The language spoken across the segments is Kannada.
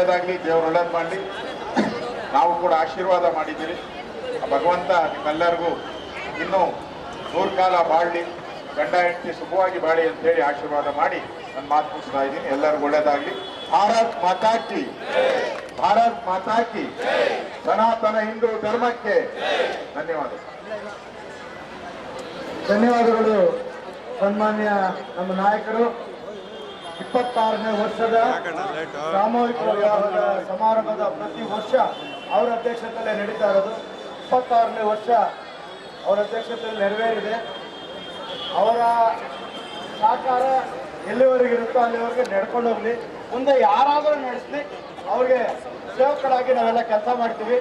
ಒಳ್ಳೇದು ಮಾಡಲಿ. ನಾವು ಕೂಡ ಆಶೀರ್ವಾದ ಮಾಡಿದ್ದೀರಿ. ಭಗವಂತ ನಿಮ್ಮೆಲ್ಲರಿಗೂ ಇನ್ನೂ ನೂರು ಕಾಲ ಬಾಳಲಿ, ಗಂಡ, ಹೆಂಡತಿ ಸುಖವಾಗಿ ಬಾಳಿ ಅಂತೇಳಿ ಆಶೀರ್ವಾದ ಮಾಡಿ ನನ್ನ ಮಾತು ಮುಗಿಸ್ತಾ ಇದ್ದೀನಿ. ಎಲ್ಲರಿಗೂ ಒಳ್ಳೇದಾಗಲಿ. ಭಾರತ್ ಮಾತಾಕಿ ಭಾರತ್ ಮಾತಾಕಿ ಸನಾತನ ಹಿಂದೂ ಧರ್ಮಕ್ಕೆ ಧನ್ಯವಾದ ಧನ್ಯವಾದಗಳು ಸನ್ಮಾನ್ಯ ನಮ್ಮ ನಾಯಕರು. ಇಪ್ಪತ್ತಾರನೇ ವರ್ಷದ ಸಾಮೂಹಿಕ ವಿವಾಹದ ಸಮಾರಂಭದ ಪ್ರತಿ ವರ್ಷ ಅವರ ಅಧ್ಯಕ್ಷತೆಯಲ್ಲಿ ನಡೀತಾ ಇರೋದು. ಇಪ್ಪತ್ತಾರನೇ ವರ್ಷ ಅವರ ಅಧ್ಯಕ್ಷತೆಯಲ್ಲಿ ನೆರವೇರಿದೆ. ಅವರ ಸಹಕಾರ ಎಲ್ಲಿವರೆಗೆ ಇರುತ್ತೋ ಅಲ್ಲಿವರೆಗೆ ನಡ್ಕೊಂಡು ಹೋಗ್ಲಿ. ಮುಂದೆ ಯಾರಾದರೂ ನಡೆಸಲಿ. ಅವ್ರಿಗೆ ಸೇವಕರಾಗಿ ನಾವೆಲ್ಲ ಕೆಲಸ ಮಾಡ್ತೀವಿ.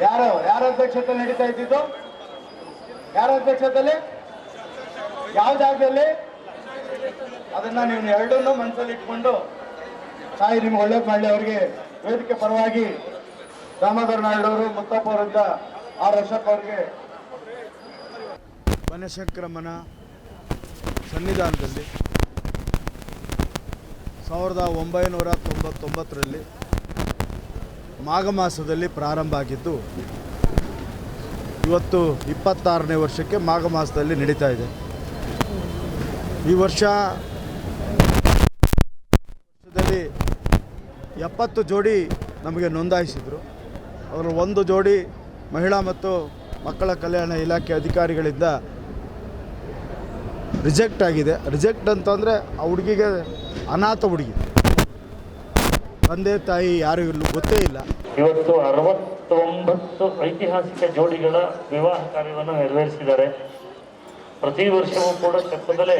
ಯಾರು, ಯಾರ ಅಧ್ಯಕ್ಷತೆ ನಡೀತಾ ಇದ್ದಿದ್ದು? ಯಾರ ಅಧ್ಯಕ್ಷತೆಯಲ್ಲಿ? ಯಾವ ಜಾಗದಲ್ಲಿ? ಅದನ್ನ ನೀವು ಎರಡನ್ನೂ ಮನಸ್ಸಲ್ಲಿ ಇಟ್ಕೊಂಡು, ತಾಯಿ ನಿಮ್ಗೆ ಒಳ್ಳೇದು ಮಾಡಲಿ ಅವರಿಗೆ ವೇದಿಕೆ ಪರವಾಗಿ ದಾಮೋದರ ನಾಯ್ಡು ಅವರು ಮುತ್ತಪ್ಪ ಅವರಿಂದ ಆರ್ ಅಶೋಕ್ ಅವರಿಗೆ ವನಶಕ್ರಮನ ಸನ್ನಿಧಾನದಲ್ಲಿ ಸಾವಿರದ ಒಂಬೈನೂರ ತೊಂಬತ್ತೊಂಬತ್ತರಲ್ಲಿ ಮಾಘ ಮಾಸದಲ್ಲಿ ಪ್ರಾರಂಭ ಆಗಿದ್ದು, ಇವತ್ತು ಇಪ್ಪತ್ತಾರನೇ ವರ್ಷಕ್ಕೆ ಮಾಘ ಮಾಸದಲ್ಲಿ ನಡೀತಾ ಇದೆ. ಈ ವರ್ಷ ವರ್ಷದಲ್ಲಿ ಎಪ್ಪತ್ತು ಜೋಡಿ ನಮಗೆ ನೋಂದಾಯಿಸಿದರು. ಅವರ ಒಂದು ಜೋಡಿ ಮಹಿಳಾ ಮತ್ತು ಮಕ್ಕಳ ಕಲ್ಯಾಣ ಇಲಾಖೆ ಅಧಿಕಾರಿಗಳಿಂದ ರಿಜೆಕ್ಟ್ ಆಗಿದೆ. ರಿಜೆಕ್ಟ್ ಅಂತಂದರೆ ಆ ಹುಡುಗಿಗೆ ಅನಾಥ ಹುಡುಗಿ. ತಂದೆ, ತಾಯಿ ಯಾರು ಇಲ್ಲ ಗೊತ್ತೇ ಇಲ್ಲ. ಇವತ್ತು ಅರವತ್ತೊಂಬತ್ತು ಐತಿಹಾಸಿಕ ಜೋಡಿಗಳ ವಿವಾಹ ಕಾರ್ಯವನ್ನು ನೆರವೇರಿಸಿದ್ದಾರೆ. ಪ್ರತಿ ವರ್ಷವೂ ಕೂಡ ಚಕ್ಕದಲ್ಲೇ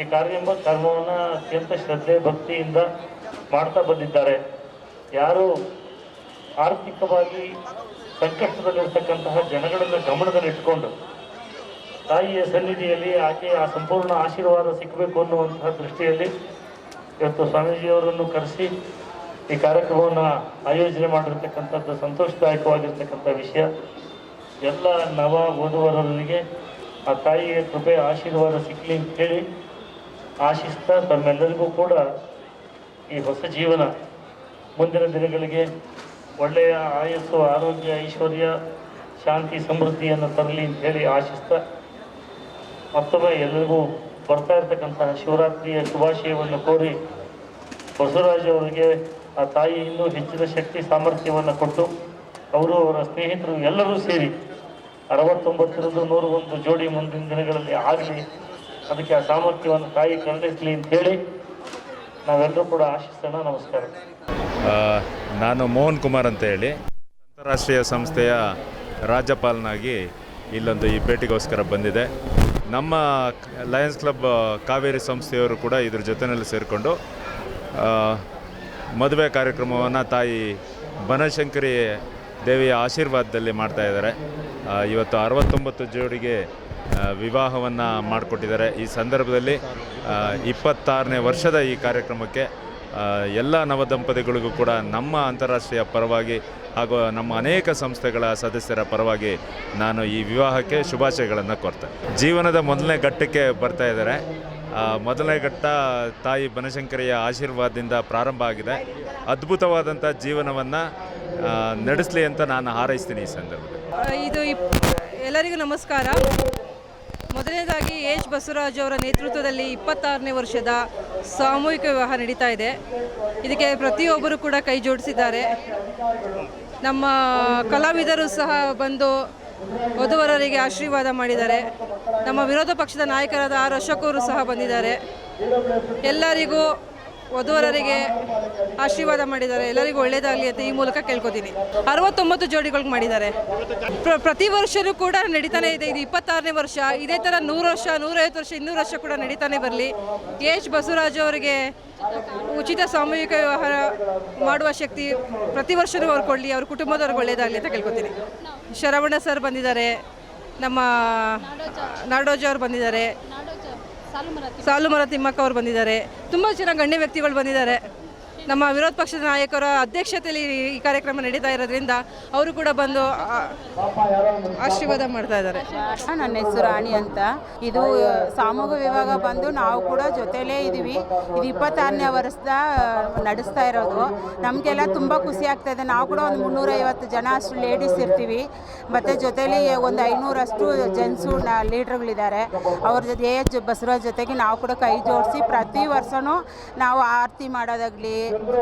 ಈ ಕಾರ್ಯ ಎಂಬ ಕರ್ಮವನ್ನು ಅತ್ಯಂತ ಶ್ರದ್ಧೆ ಭಕ್ತಿಯಿಂದ ಮಾಡ್ತಾ ಬಂದಿದ್ದಾರೆ. ಯಾರು ಆರ್ಥಿಕವಾಗಿ ಸಂಕಷ್ಟದಲ್ಲಿರ್ತಕ್ಕಂತಹ ಜನಗಳನ್ನು ಗಮನದಲ್ಲಿಟ್ಕೊಂಡು ತಾಯಿಯ ಸನ್ನಿಧಿಯಲ್ಲಿ ಆಕೆ ಆ ಸಂಪೂರ್ಣ ಆಶೀರ್ವಾದ ಸಿಕ್ಕಬೇಕು ಅನ್ನುವಂತಹ ದೃಷ್ಟಿಯಲ್ಲಿ ಇವತ್ತು ಸ್ವಾಮೀಜಿಯವರನ್ನು ಕರೆಸಿ ಈ ಕಾರ್ಯಕ್ರಮವನ್ನು ಆಯೋಜನೆ ಮಾಡಿರ್ತಕ್ಕಂಥದ್ದು ಸಂತೋಷದಾಯಕವಾಗಿರ್ತಕ್ಕಂಥ ವಿಷಯ. ಎಲ್ಲ ನವ ವಧುವರರಿಗೆ ಆ ತಾಯಿಗೆ ಕೃಪೆ, ಆಶೀರ್ವಾದ ಸಿಕ್ಕಲಿ ಅಂತೇಳಿ ಆಶಿಸ್ತಾ ತಮ್ಮೆಲ್ಲರಿಗೂ ಕೂಡ ಈ ಹೊಸ ಜೀವನ ಮುಂದಿನ ದಿನಗಳಿಗೆ ಒಳ್ಳೆಯ ಆಯಸ್ಸು, ಆರೋಗ್ಯ, ಐಶ್ವರ್ಯ, ಶಾಂತಿ, ಸಮೃದ್ಧಿಯನ್ನು ತರಲಿ ಅಂತೇಳಿ ಆಶಿಸ್ತಾ ಮತ್ತೊಮ್ಮೆ ಎಲ್ಲರಿಗೂ ಬರ್ತಾ ಇರ್ತಕ್ಕಂತಹ ಶಿವರಾತ್ರಿಯ ಶುಭಾಶಯವನ್ನು ಕೋರಿ ಬಸವರಾಜ್ ಅವರಿಗೆ ಆ ತಾಯಿ ಇನ್ನೂ ಹೆಚ್ಚಿನ ಶಕ್ತಿ, ಸಾಮರ್ಥ್ಯವನ್ನು ಕೊಟ್ಟು ಅವರು ಅವರ ಸ್ನೇಹಿತರು ಎಲ್ಲರೂ ಸೇರಿ ಅರವತ್ತೊಂಬತ್ತರದ್ದು ನೂರು ಒಂದು ಜೋಡಿ ಮುಂದಿನ ದಿನಗಳಲ್ಲಿ ಆಗಲಿ ಅದಕ್ಕೆ ಆ ಸಾಮರ್ಥ್ಯವನ್ನು ತಾಯಿ ಅಂತ ಹೇಳಿ ನಾವೆಲ್ಲರೂ ಕೂಡ ಆಶಿಸೋಣ. ನಮಸ್ಕಾರ. ನಾನು ಮೋಹನ್ ಕುಮಾರ್ ಅಂತ ಹೇಳಿ. ಅಂತಾರಾಷ್ಟ್ರೀಯ ಸಂಸ್ಥೆಯ ರಾಜ್ಯಪಾಲನಾಗಿ ಇಲ್ಲೊಂದು ಈ ಭೇಟಿಗೋಸ್ಕರ ಬಂದಿದೆ. ನಮ್ಮ ಲಯನ್ಸ್ ಕ್ಲಬ್ ಕಾವೇರಿ ಸಂಸ್ಥೆಯವರು ಕೂಡ ಇದ್ರ ಜೊತೆಯಲ್ಲಿ ಸೇರಿಕೊಂಡು ಮದುವೆ ಕಾರ್ಯಕ್ರಮವನ್ನು ತಾಯಿ ಬನಶಂಕರಿ ದೇವಿಯ ಆಶೀರ್ವಾದದಲ್ಲಿ ಮಾಡ್ತಾ ಇದ್ದಾರೆ. ಇವತ್ತು ಅರವತ್ತೊಂಬತ್ತು ಜೋಡಿಗೆ ವಿವಾಹವನ್ನು ಮಾಡಿಕೊಟ್ಟಿದ್ದಾರೆ. ಈ ಸಂದರ್ಭದಲ್ಲಿ ಇಪ್ಪತ್ತಾರನೇ ವರ್ಷದ ಈ ಕಾರ್ಯಕ್ರಮಕ್ಕೆ ಎಲ್ಲ ನವದಂಪತಿಗಳಿಗೂ ಕೂಡ ನಮ್ಮ ಅಂತಾರಾಷ್ಟ್ರೀಯ ಪರವಾಗಿ ಹಾಗೂ ನಮ್ಮ ಅನೇಕ ಸಂಸ್ಥೆಗಳ ಸದಸ್ಯರ ಪರವಾಗಿ ನಾನು ಈ ವಿವಾಹಕ್ಕೆ ಶುಭಾಶಯಗಳನ್ನು ಕೋರ್ತೇನೆ. ಜೀವನದ ಮೊದಲನೇ ಘಟ್ಟಕ್ಕೆ ಬರ್ತಾ ಇದ್ದಾರೆ. ಮೊದಲನೇ ಘಟ್ಟ ತಾಯಿ ಬನಶಂಕರಿಯ ಆಶೀರ್ವಾದದಿಂದ ಪ್ರಾರಂಭ ಆಗಿದೆ. ಅದ್ಭುತವಾದಂಥ ಜೀವನವನ್ನು ನಡೆಸಲಿ ಅಂತ ನಾನು ಹಾರೈಸ್ತೀನಿ ಈ ಸಂದರ್ಭದಲ್ಲಿ. ಇದು ಎಲ್ಲರಿಗೂ ನಮಸ್ಕಾರ. ಮೊದಲನೇದಾಗಿ ಎಚ್ ಬಸವರಾಜ್ ಅವರ ನೇತೃತ್ವದಲ್ಲಿ ಇಪ್ಪತ್ತಾರನೇ ವರ್ಷದ ಸಾಮೂಹಿಕ ವಿವಾಹ ನಡೀತಾ ಇದೆ. ಇದಕ್ಕೆ ಪ್ರತಿಯೊಬ್ಬರು ಕೂಡ ಕೈ ಜೋಡಿಸಿದ್ದಾರೆ. ನಮ್ಮ ಕಲಾವಿದರು ಸಹ ಬಂದು ವಧುವರರಿಗೆ ಆಶೀರ್ವಾದ ಮಾಡಿದ್ದಾರೆ. ನಮ್ಮ ವಿರೋಧ ಪಕ್ಷದ ನಾಯಕರಾದ ಆರ್ ಅಶೋಕ್ ಅವರು ಸಹ ಬಂದಿದ್ದಾರೆ. ಎಲ್ಲರಿಗೂ ವಧುವರರಿಗೆ ಆಶೀರ್ವಾದ ಮಾಡಿದ್ದಾರೆ. ಎಲ್ಲರಿಗೂ ಒಳ್ಳೇದಾಗಲಿ ಅಂತ ಈ ಮೂಲಕ ಕೇಳ್ಕೊತೀನಿ. ಅರವತ್ತೊಂಬತ್ತು ಜೋಡಿಗಳಿಗೆ ಮಾಡಿದ್ದಾರೆ. ಪ್ರ- ಪ್ರತಿ ವರ್ಷವೂ ಕೂಡ ನಡೀತಾನೆ ಇದೆ. ಇದು ಇಪ್ಪತ್ತಾರನೇ ವರ್ಷ. ಇದೇ ಥರ ನೂರು ವರ್ಷ, ನೂರೈವತ್ತು ವರ್ಷ, ಇನ್ನೂರು ವರ್ಷ ಕೂಡ ನಡೀತಾನೆ ಬರಲಿ. ಎಚ್ ಬಸವರಾಜ ಅವರಿಗೆ ಉಚಿತ ಸಾಮೂಹಿಕ ವ್ಯವಹಾರ ಮಾಡುವ ಶಕ್ತಿ ಪ್ರತಿ ವರ್ಷವೂ ಅವ್ರು ಕೊಡಲಿ. ಅವ್ರ ಕುಟುಂಬದವ್ರಿಗೆ ಒಳ್ಳೇದಾಗಲಿ ಅಂತ ಕೇಳ್ಕೊತೀನಿ. ಶರವಣ ಸರ್ ಬಂದಿದ್ದಾರೆ. ನಮ್ಮ ನಾಡೋಜ ಅವರು ಬಂದಿದ್ದಾರೆ. ಸಾಲುಮರ ತಿಮ್ಮಕ್ಕ ಅವರು ಬಂದಿದ್ದಾರೆ. ತುಂಬಾ ಜನ ಗಣ್ಯ ವ್ಯಕ್ತಿಗಳು ಬಂದಿದ್ದಾರೆ. ನಮ್ಮ ವಿರೋಧ ಪಕ್ಷದ ನಾಯಕರ ಅಧ್ಯಕ್ಷತೆಯಲ್ಲಿ ಈ ಕಾರ್ಯಕ್ರಮ ನಡೀತಾ ಇರೋದ್ರಿಂದ ಅವರು ಕೂಡ ಬಂದು ಆಶೀರ್ವಾದ ಮಾಡ್ತಾ ಇದ್ದಾರೆ. ನನ್ನ ಹೆಸರು ರಾಣಿ ಅಂತ. ಇದು ಸಾಮೂಹ ವಿಭಾಗ ಬಂದು ನಾವು ಕೂಡ ಜೊತೆಲೇ ಇದ್ದೀವಿ ಇದು ಇಪ್ಪತ್ತಾರನೇ ವರ್ಷದ ನಡೆಸ್ತಾ ಇರೋದು. ನಮಗೆಲ್ಲ ತುಂಬ ಖುಷಿ ಆಗ್ತಾ ಇದೆ. ನಾವು ಕೂಡ ಒಂದು ಮುನ್ನೂರೈವತ್ತು ಜನ ಅಷ್ಟು ಲೇಡೀಸ್ ಇರ್ತೀವಿ. ಮತ್ತು ಜೊತೆಲಿ ಒಂದು ಐನೂರಷ್ಟು ಜೆಂಟ್ಸು ಲೀಡ್ರ್ಗಳಿದ್ದಾರೆ ಅವ್ರ ಜೊತೆ ಎ ಬಸವರಾಜ್ ಜೊತೆಗೆ ನಾವು ಕೂಡ ಕೈ ಜೋಡಿಸಿ ಪ್ರತಿ ವರ್ಷವೂ ನಾವು ಆರತಿ ಮಾಡೋದಾಗಲಿ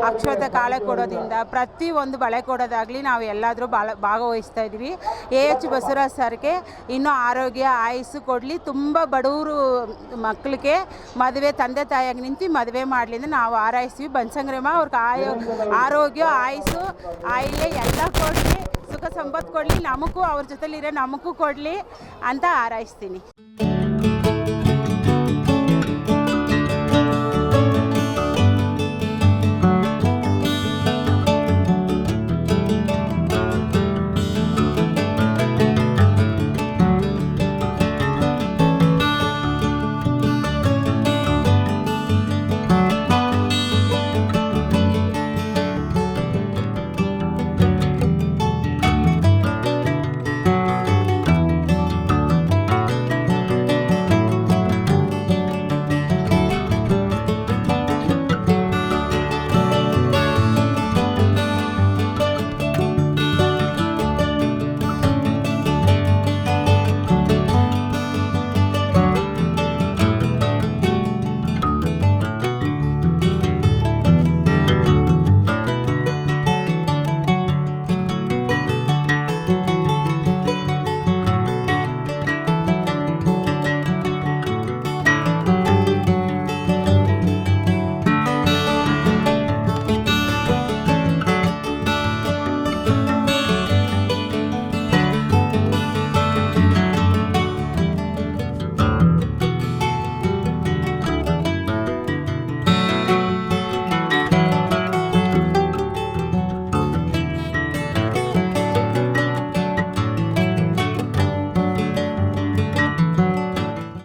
ಅಕ್ಷತೆ ಕಾಳೆ ಕೊಡೋದ್ರಿಂದ ಪ್ರತಿ ಒಂದು ಬಳೆ ಕೊಡೋದಾಗಲಿ ನಾವು ಎಲ್ಲಾದರೂ ಬಾಳ ಭಾಗವಹಿಸ್ತಾ ಇದ್ವಿ ಎ. ಎಚ್. ಬಸವರಾಜ್ ಸರ್ಗೆ ಇನ್ನೂ ಆರೋಗ್ಯ ಆಯಸ್ಸು ಕೊಡಲಿ. ತುಂಬ ಬಡವರು ಮಕ್ಕಳಿಗೆ ಮದುವೆ ತಂದೆ ತಾಯಿಯಾಗಿ ನಿಂತು ಮದುವೆ ಮಾಡಲಿ ಅಂತ ನಾವು ಹಾರೈಸ್ತೀವಿ ಬನಸಂಗ್ರಮ ಅವ್ರಿಗೆ ಆಯೋ ಆರೋಗ್ಯ ಆಯಸ್ಸು ಆಯಿಲೆ ಎಲ್ಲ ಕೊಡಲಿ. ಸುಖ ಸಂಪತ್ತು ಕೊಡಲಿ. ನಮಗೂ ಅವ್ರ ಜೊತೆಲಿರೋ ನಮಗೂ ಕೊಡಲಿ ಅಂತ ಹಾರೈಸ್ತೀನಿ